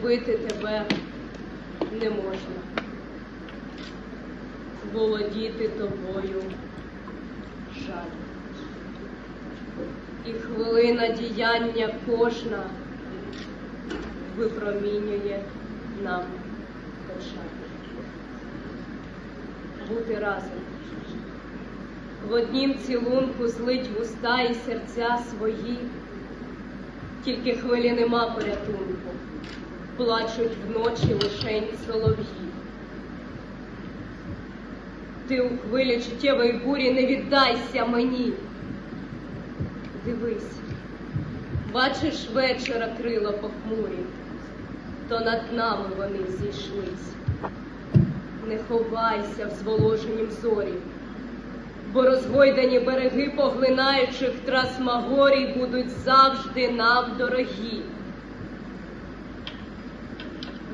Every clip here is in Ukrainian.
любити тебе не можна. Володіти тобою жаль. І хвилина діяння кожна випромінює нам печаль. Бути разом. В однім цілунку злить вуста і серця свої, тільки хвилі нема порятунку, плачуть вночі лишень солов'ї. Ти у хвилі чуттєвої бурі не віддайся мені. Дивись, бачиш вечора крила похмурі, то над нами вони зійшлись. Не ховайся в зволоженім зорі, бо розгойдані береги поглинаючих трасмагорій будуть завжди нам дорогі.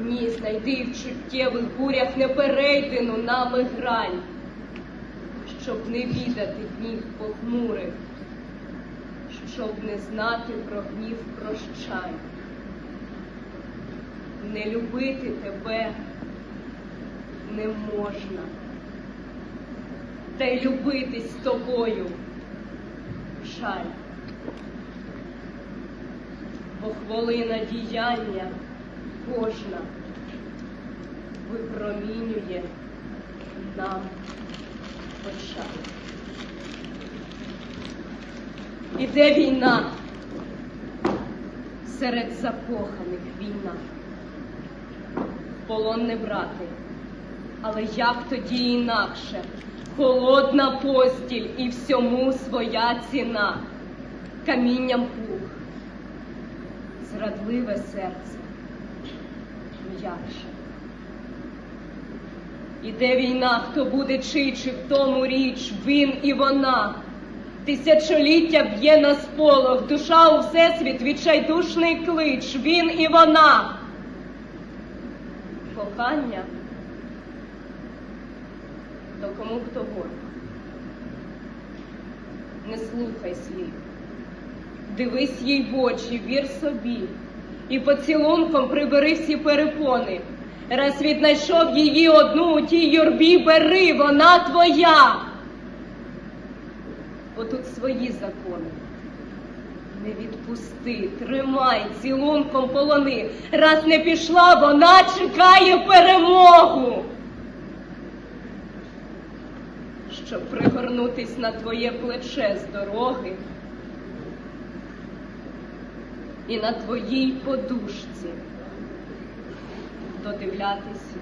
Ні, знайди в чуттєвих бурях неперейдену нами грань, щоб не відати днів похмурих, щоб не знати про гнів прощань, не любити тебе не можна, та й любитись тобою жаль, бо хвилина діяння кожна випромінює нам печаль. Іде війна, серед закоханих війна. Полон не брати, але як тоді інакше? Холодна постіль і всьому своя ціна, камінням пух, зрадливе серце, м'якше. Іде війна, хто буде чий, чи в тому річ, він і вона. Тисячоліття б'є на сполох, душа у всесвіт, відчайдушний клич, він і вона. Кохання то кому хто ворог. Не слухай слів, дивись їй в очі, вір собі, і поцілунком прибери всі перепони. Раз віднайшов її одну у тій юрбі, бери, вона твоя. Отут свої закони. Не відпусти, тримай, цілунком полони. Раз не пішла, вона чекає перемогу. Щоб пригорнутись на твоє плече з дороги і на твоїй подушці додивлятись.